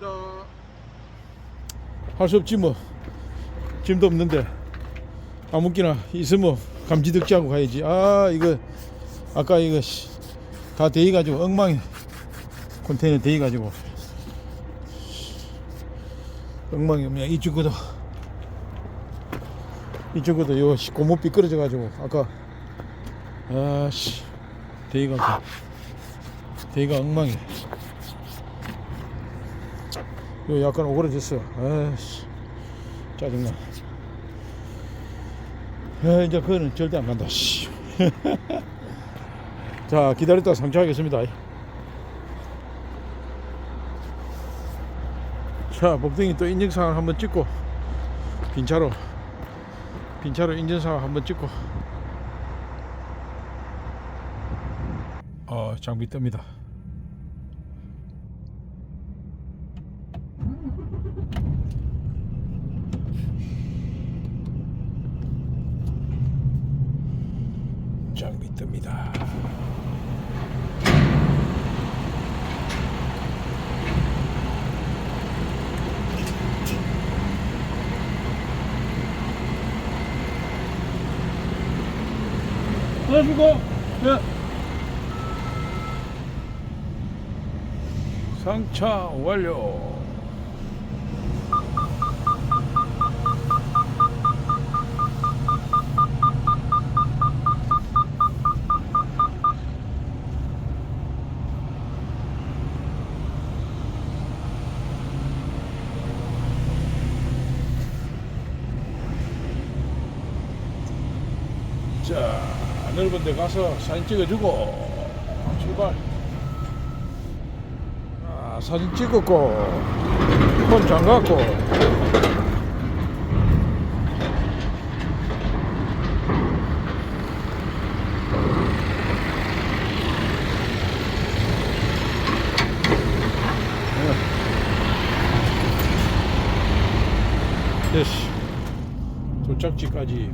바라겠습니다. 할 수 없지 뭐. 짐도 없는데. 아무끼나 있으면 감지덕지하고 가야지. 아 이거 아까 이거 씨, 다 데이 가지고 엉망이 컨테이너 데이 가지고. 엉망이 없냐 이쪽 것도. 이쪽 것도 요 씨, 고무 삐끄러져 가지고 아까 아씨 데이가 데이가 엉망이. 요 약간 오그라졌어요. 아씨 짜증나. 아 이제 그거는 절대 안 간다. 씨. 자 기다렸다 상차하겠습니다. 자 복등이 또 인증상을 한번 찍고 빈차로 빈차로 인증상을 한번 찍고 어 장비 뜹니다. 장비 뜹니다. 안녕하십니까? 예. 상차 완료. 자, 넓은 데 가서 사진 찍어주고 출발. 아, 사진 찍었고 폰 잠갔고 됐어. 도착지까지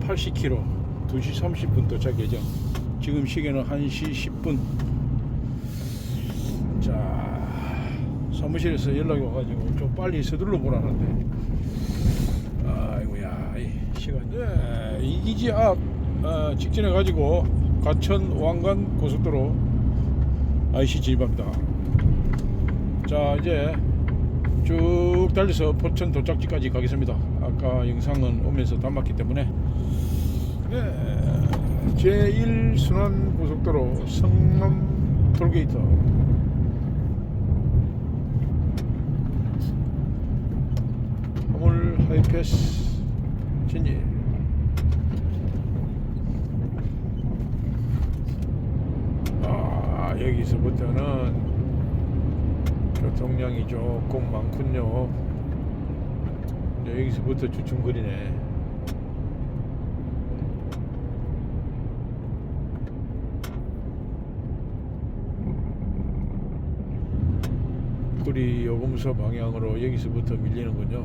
80km 2시 30분 도착 예정. 지금 시계는 1시 10분. 자 사무실에서 연락이 와가지고 좀 빨리 서둘러 보라는데. 아이고야 이 시간. 예, 이기지 앞 어, 직진해 가지고 가천 왕관 고속도로 IC 진입합니다. 자 이제 쭉 달려서 포천 도착지까지 가겠습니다. 아까 영상은 오면서 담았기 때문에 네, 제1순환 고속도로 성남 톨게이트 화물 하이패스 진입. 아 여기서부터는 교통량이 조금 많군요. 여기서부터 주춤거리네 구리 요금소 방향으로 여기서부터 밀리는군요.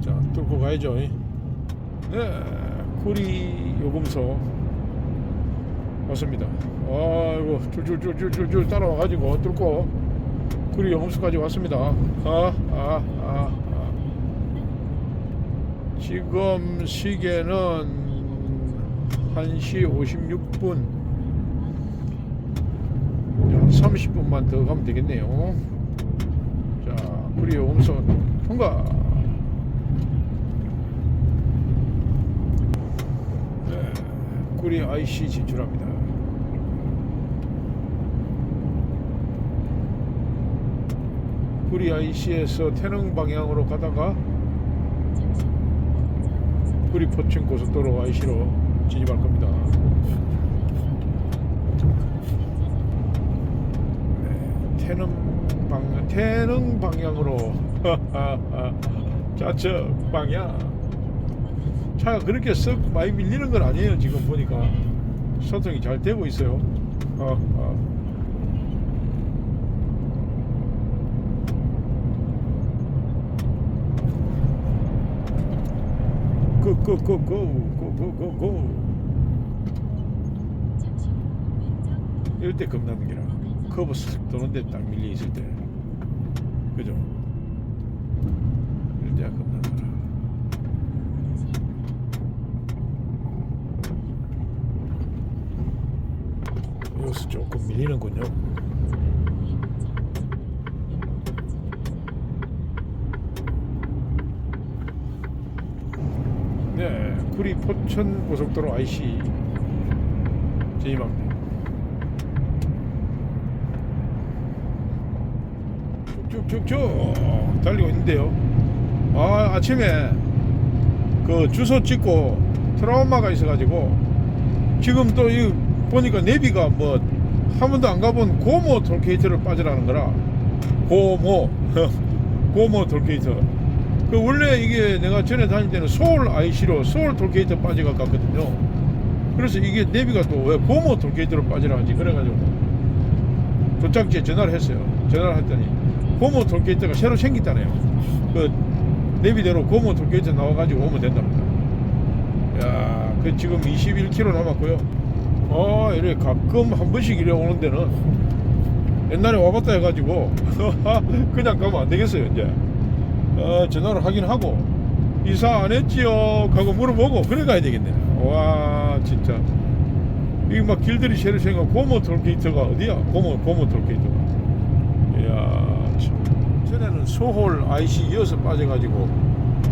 자, 뚫고 가야죠. 네, 구리 요금소 왔습니다. 아이고, 줄줄줄줄줄줄 따라와가지고 뚫고 구리 요금소까지 왔습니다. 아, 아, 아, 아. 지금 시계는 1시 56분. 한 30분만 더 가면 되겠네요. 자 구리 용선 통과. 네, 구리 IC 진출합니다. 구리 IC에서 태릉 방향으로 가다가 구리 포천 고속도로 IC로 진입할 겁니다. 네, 태릉 방 태릉 방향으로 좌측 방향 차가 그렇게 썩 많이 밀리는 건 아니에요 지금 보니까 소통이 잘 되고 있어요. 어, 어. 고고고고고고고고. 이럴 때 겁나는 게라. 커브 쓱 도는데 딱 밀려 있을 때. 그죠? 이럴 때가 겁나는 거라. 여기서 조금 밀리는군요 네 구리 포천 고속도로 IC 제이망대 쭉쭉쭉 달리고 있는데요. 아 아침에 그 주소 찍고 트라우마가 있어가지고 지금 또 이 보니까 내비가 뭐 한 번도 안 가본 고모 톨게이트를 빠지라는 거라. 고모 고모 톨게이트 그 원래 이게 내가 전에 다닐 때는 서울 IC로 서울 톨게이트 빠지가 갔거든요. 그래서 이게 내비가 또왜 고모 톨게이트로 빠지라 하지 그래가지고 도착지에 전화를 했어요. 전화를 했더니 고모 톨게이트가 새로 생겼다네요. 그 내비대로 고모 톨게이트 나와가지고 오면 된답니다. 야, 그 지금 21km 남았고요. 어, 이래 가끔 한 번씩 이래 오는 데는 옛날에 와봤다 해가지고 그냥 가면 안 되겠어요 이제. 어, 전화를 하긴 하고 이사 안 했지요? 하고 물어보고 그래 가야 되겠네. 와, 진짜. 이게 막 길들이 새로 생겨 고모 톨게이트가 어디야? 고모 고모 톨게이트가. 참. 전에는 소홀 IC 이어서 빠져가지고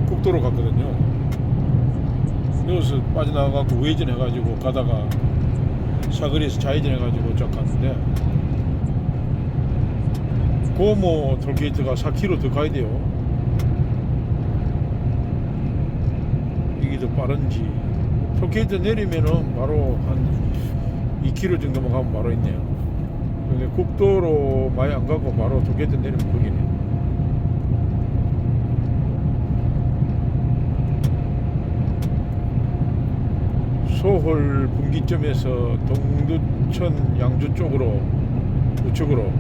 국도로 갔거든요. 여기서 빠져나가고 우회전 해가지고 가다가 사거리에서 좌회전 해가지고 쫙 갔는데 고모 톨게이트가 4km 더 가야 돼요. 더 빠른지 톨게이트 내리면은 바로 한 2km 정도만 가면 바로 있네요. 근데 국도로 많이 안 가고 바로 톨게이트 내리면 거기네. 소홀 분기점에서 동두천 양주 쪽으로 우측으로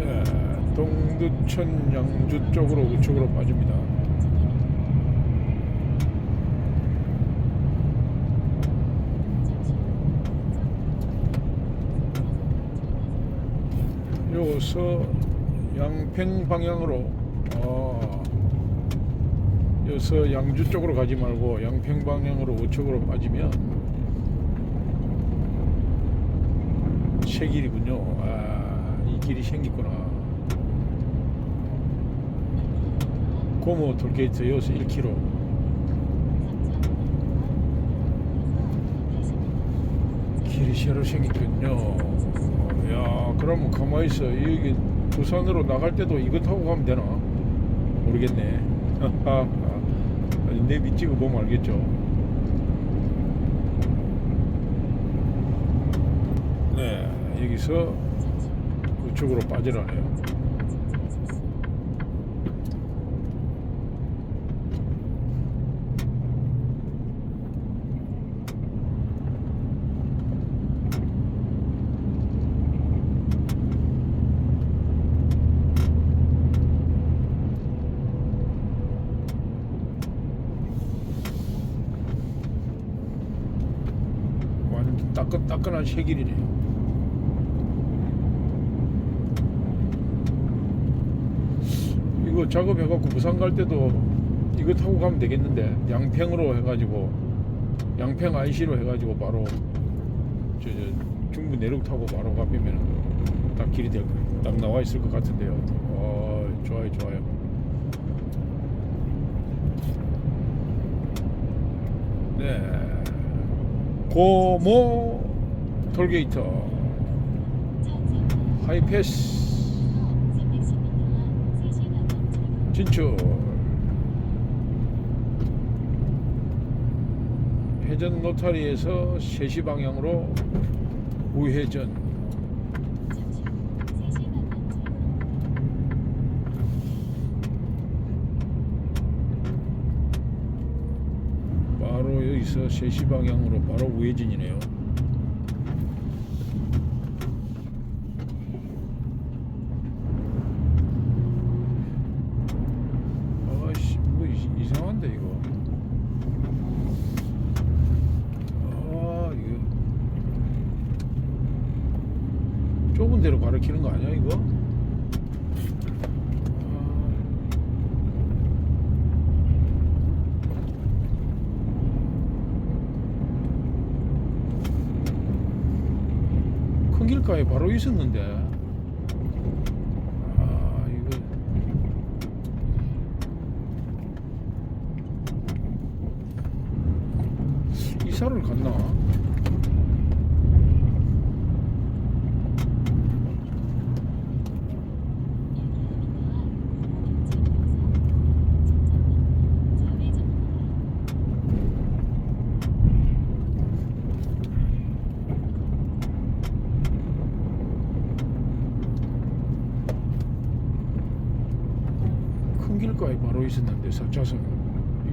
예, 동두천 양주 쪽으로 우측으로 빠집니다. 여기서 양평 방향으로 아, 여기서 양주 쪽으로 가지 말고 양평 방향으로 우측으로 빠지면 새 길이군요. 아, 이 길이 생겼구나. 고모 톨게이트 여기서 1km. 길이 새로 생겼군요. 야, 그러면 가만히 있어. 여기 부산으로 나갈 때도 이거 타고 가면 되나? 모르겠네. 내비 찍어 보면 알겠죠. 네, 여기서 우측으로 빠지라네요. 따끈 따끈한 새길이네요. 이거 작업해갖고 부산 갈 때도 이거 타고 가면 되겠는데 양평으로 해가지고 양평 IC로 해가지고 바로 저, 저 중부 내륙 타고 바로 가면 딱 길이 될, 딱 나와 있을 것 같은데요. 어, 좋아요, 좋아요. 네. 고모 톨게이트 하이패스. 진출. 회전 노타리에서 3시 방향으로 우회전 바로 여기서 3시 방향으로 바로 우회전이네요 좁은 데로 가리키는 거 아니야 이거? 아, 큰 있었는데 아 이거 이사를 갔나? 큰 길가에 바로 있었는데 4차선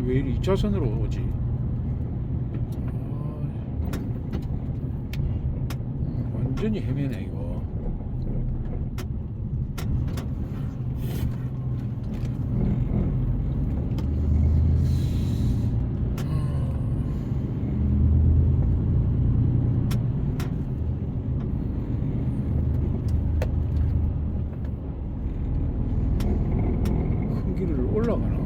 왜 이리 2차선으로 오지? 아, 완전히 헤매네 이거 큰 길을 올라가나?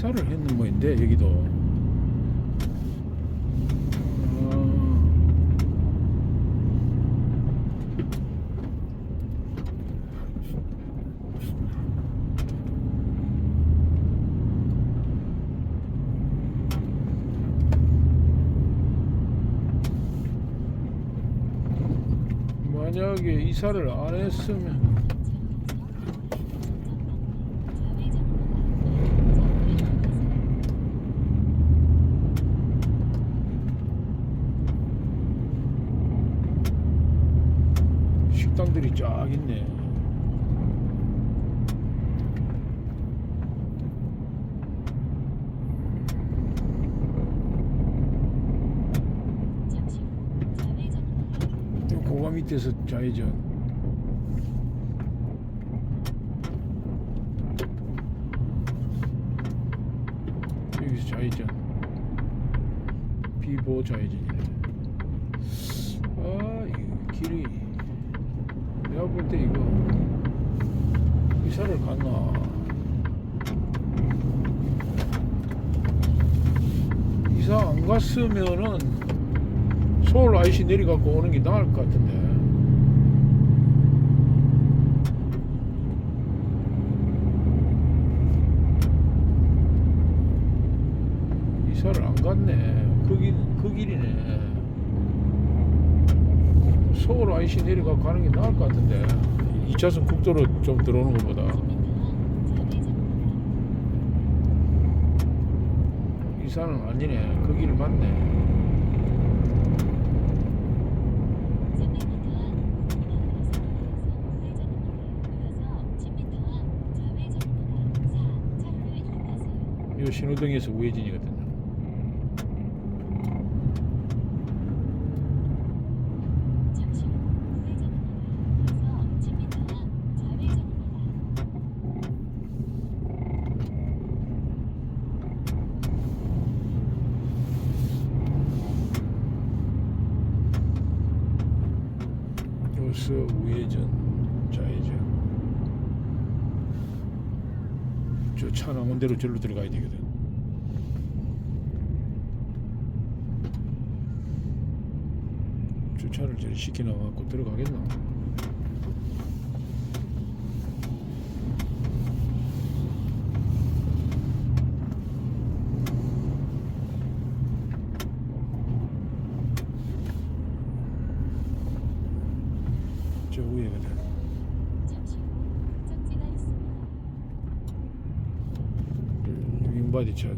이사를 했는 모인데 여기도. 아, 만약에 이사를 안 했으면 있네. 요 고가 밑에서 좌회전. 여기서 좌회전. 비보 좌회전이네. 아, 이 길이. 내가 볼 때 이거 이사를 갔나? 이사 안 갔으면은 서울 IC 내려갖고 오는 게 나을 것 같은데. 이사를 안 갔네. 그, 길, 그 길이네. 서울 IC 내려가고 가는 게 나을 것 같은데. 2차선 국도로 좀 들어오는 것보다. 이사는 아니네. 그 길 맞네. 이 신호등에서 우회전이거든 요. 여기서 우회전, 좌회전. 저 차 나온 대로 절로 들어가야 되거든. 주차를 저리 시켜놔갖고 들어가겠나? 저 위에거든. 윙바디 차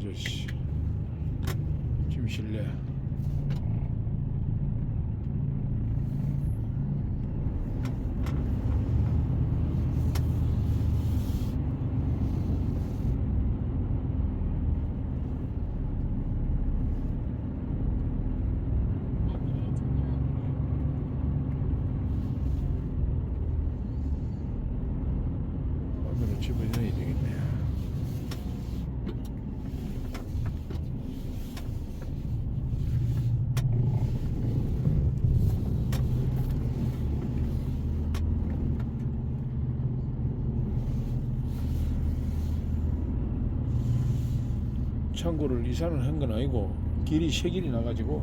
이사를 한 건 아니고 길이 세 길이 나가지고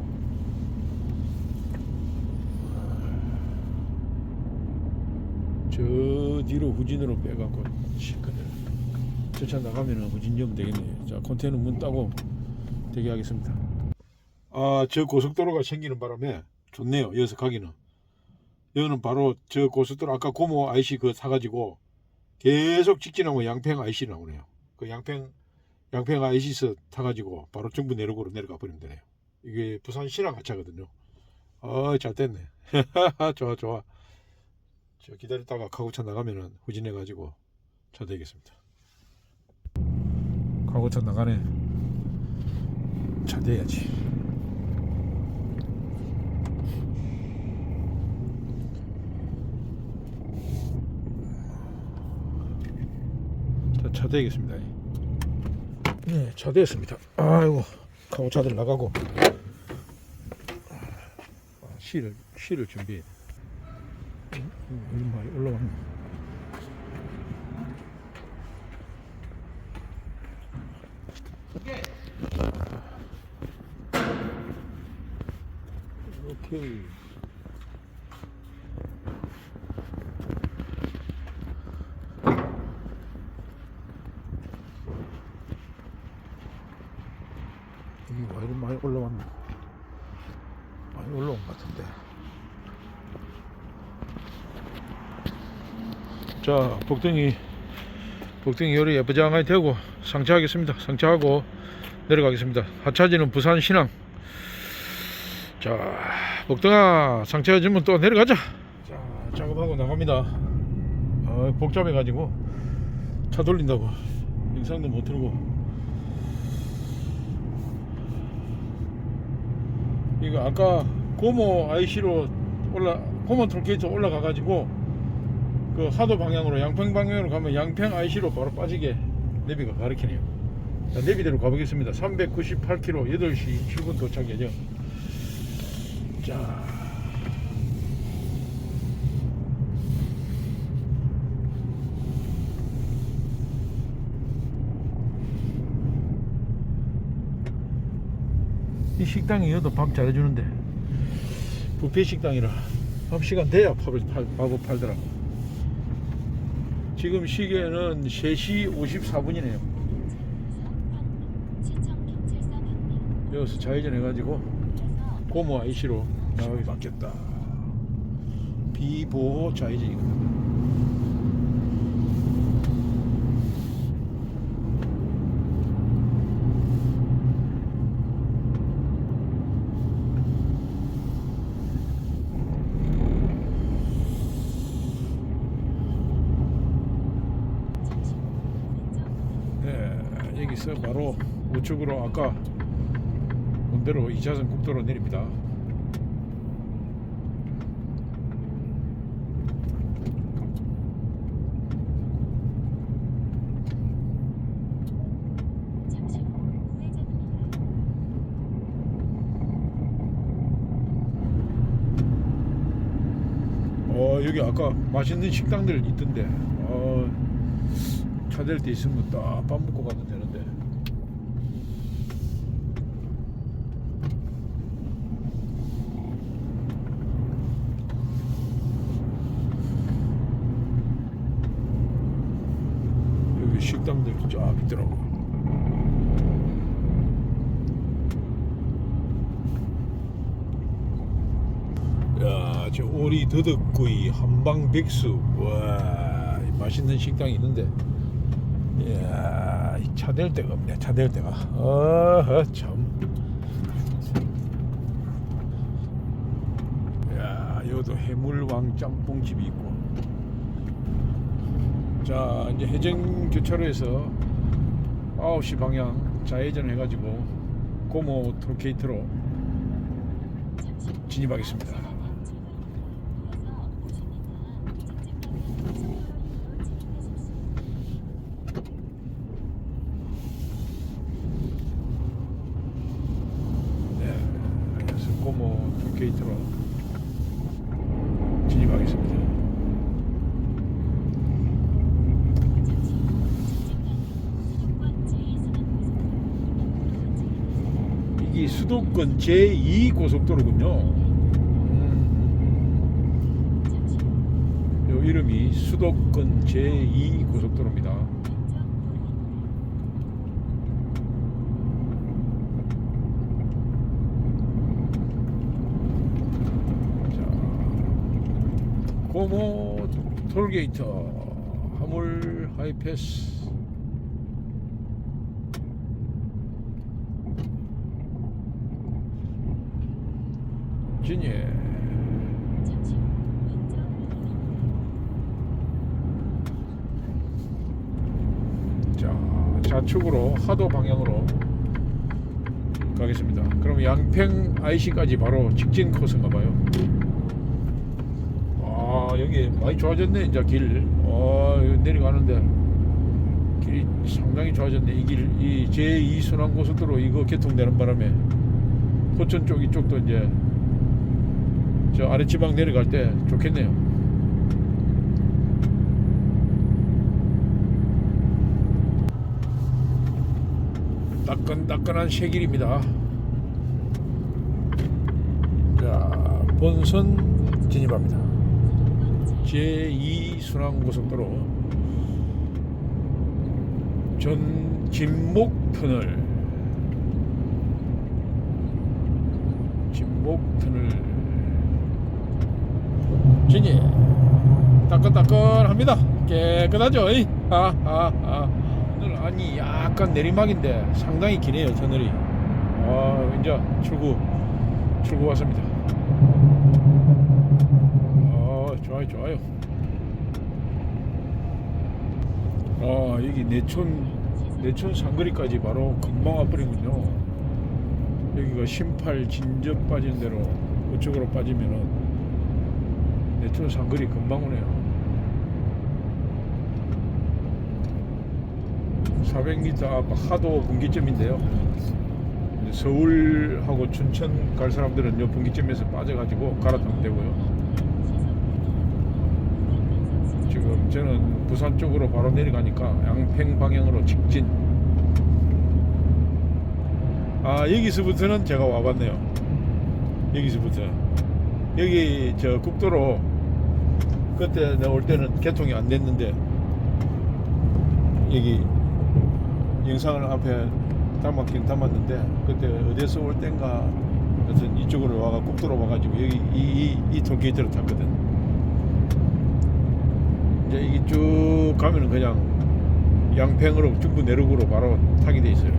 저 뒤로 후진으로 빼갖고 싣거든. 저차 나가면은 후진 좀 되겠네요. 자 컨테이너 문 따고 대기하겠습니다. 아 저 고속도로가 생기는 바람에 좋네요. 여기서 가기는. 여기는 바로 저 고속도로 아까 고모 IC 그 사가지고 계속 직진하고 양평 IC 나오네요. 그 양평 양평 IC에서 타가지고 바로 정부 내륙으로 내려가 버리면 되네요. 이게 부산 시랑 같이 하거든요. 어 잘 됐네. 좋아 좋아. 저 기다렸다가 가구차 나가면은 후진해가지고 차 대겠습니다. 가구차 나가네. 차 대야지. 자, 차 대겠습니다. 네, 차 대했습니다. 아이고, 가구차들 나가고 아, 실을 실을 준비해. 음, 많이 올라왔네. 오케이. 이게 와 이리 많이 올라왔나? 많이 올라온 것 같은데. 자, 복덩이 복덩이 요리 예쁘장하게 되고 상차하겠습니다. 상차하고 내려가겠습니다. 하차지는 부산 신항. 자, 복덩아 상차해주면 또 내려가자. 자, 작업하고 나갑니다. 아, 복잡해 가지고 차 돌린다고 영상도 못 틀고. 이거 아까 고모 IC로 올라 고모 톨게이트 올라가 가지고 그 하도 방향으로 양평 방향으로 가면 양평 IC로 바로 빠지게 내비가 가르치네요. 자, 내비대로 가보겠습니다. 398km 8시 7분 도착 예정. 자. 이 식당이 여도 밥 잘해주는데 부페 식당이라 밥 시간 돼야 밥을 팔, 밥을 팔더라. 지금 시계는 3시 54분이네요. 여기서 좌회전 해가지고 고모 IC로 나가게 바뀌었다. 비보호 좌회전이거든. 네, 여기서 바로 우측으로 아까 온 대로 2차선 국도로 내립니다. 어 여기 아까 맛있는 식당들 있던데 어, 차댈 때 있으면 딱 밥 먹고 가도 되는데 여기 식당들 쫙 있더라고 야, 저 오리 더덕구이 한방 백수. 와, 이 맛있는 식당이 있는데. 차댈 데가 없네. 차댈 데가. 어, 참. 야, 여기도 해물왕 짬뽕집이 있고. 자, 이제 해정 교차로에서 9시 방향 좌회전 해가지고 고모 톨게이트로 진입하겠습니다. 고모 톨게이트로 진입하겠습니다. 이게 수도권 제2 고속도로군요. 음. 요 이름이 수도권 제2 고속도로입니다. 자, 고모 톨게이트 화물 하이패스 진예 자 좌측으로 하도 방향으로 가겠습니다. 그럼 양평 IC까지 바로 직진 코스인가 봐요. 아 여기 많이 좋아졌네 이제 길. 아 내려가는데 길이 상당히 좋아졌네. 이 길 이 제2 순환 고속도로 이거 개통되는 바람에 포천 쪽 이쪽도 이제 저 아래 지방 내려갈 때 좋겠네요. 따끈따끈한 쉐길입니다. 자, 본선 진입합니다. 제2 순환고속도로 전 진목 터널 진목 터널 진입 따끈따끈합니다. 깨끗하죠? 이? 아, 아, 아. 오늘 아니 약간 내리막인데 상당히 기네요 터널이. 아 이제 출구 출구 왔습니다. 아 좋아요 좋아요. 아 여기 내촌 내촌 상거리까지 바로 금방 와버리군요. 여기가 신팔 진접 빠진 대로 우측으로 빠지면은 내촌 상거리 금방 오네요. 400m 앞 하도 분기점인데요. 서울하고 춘천 갈 사람들은 이 분기점에서 빠져가지고 갈아타면 되고요. 지금 저는 부산 쪽으로 바로 내려가니까 양평 방향으로 직진. 아 여기서부터는 제가 와봤네요. 여기서부터 여기 저 국도로 그때 내가 올 때는 개통이 안 됐는데 여기 영상을 앞에 담았긴 담았는데 그때 어디서 올 땐가 하여튼 이쪽으로 와가 국도로 와가지고 여기 이, 이, 이 톨게이트를 탔거든. 이제 이게 쭉 가면은 그냥 양평으로 중부 내륙으로 바로 타게 돼 있어요.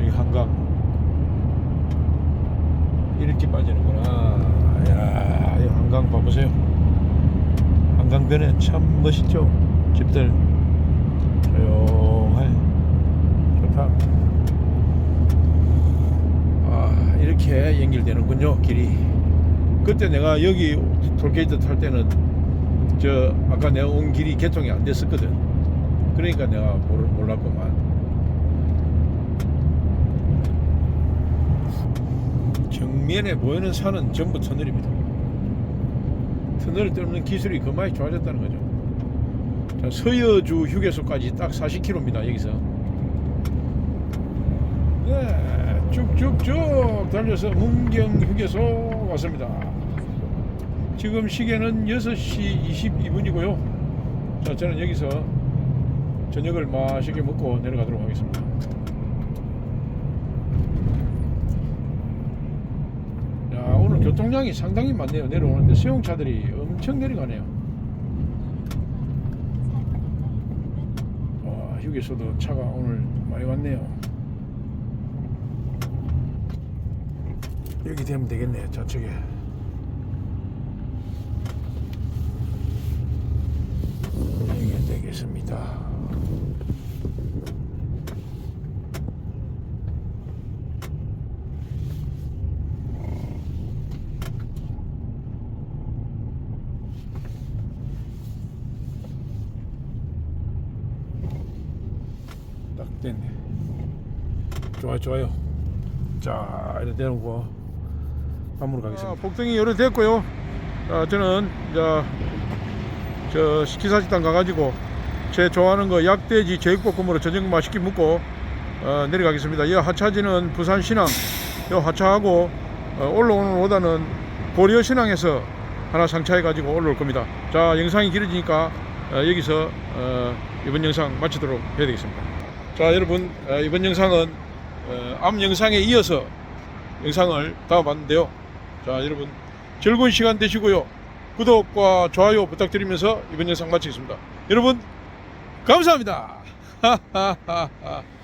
여기 한강. 이렇게 빠지는구나. 야, 이 한강 봐보세요. 한강변에 참 멋있죠? 집들. 조용해. 좋다. 아 이렇게 연결되는군요 길이. 그때 내가 여기 톨게이트 탈 때는 저 아까 내가 온 길이 개통이 안 됐었거든. 그러니까 내가 몰, 몰랐구만. 정면에 보이는 산은 전부 터널입니다 터널을 뚫는 기술이 그 많이 좋아졌다는 거죠 자, 서여주 휴게소까지 딱 40km입니다. 여기서. 네, 쭉쭉쭉 달려서 문경 휴게소 왔습니다. 지금 시계는 6시 22분이고요. 자, 저는 여기서 저녁을 맛있게 먹고 내려가도록 하겠습니다. 야, 오늘 교통량이 상당히 많네요. 내려오는데 수용차들이 엄청 내려가네요. 와, 휴게소도 차가 오늘 많이 왔네요. 여기 되면 되겠네요. 저쪽에. 여기 되겠습니다. 딱 됐네. 좋아요. 자 이렇게 내놓고 밤으로 가겠습니다. 복등이 요래 됐고요. 자, 저는 이제 저 기사식당 가가지고 제 좋아하는 거 약돼지 제육볶음으로 저녁 맛있게 먹고 어, 내려가겠습니다. 이 하차지는 부산 신항 요 하차하고 어, 올라오는 오다는 고려 신항에서 하나 상차해 가지고 올라올 겁니다. 자 영상이 길어지니까 어, 여기서 어, 이번 영상 마치도록 해야 되겠습니다. 자 여러분 어, 이번 영상은 어, 앞 영상에 이어서 영상을 담아봤는데요. 자 여러분 즐거운 시간 되시고요. 구독과 좋아요 부탁드리면서 이번 영상 마치겠습니다. 여러분 감사합니다.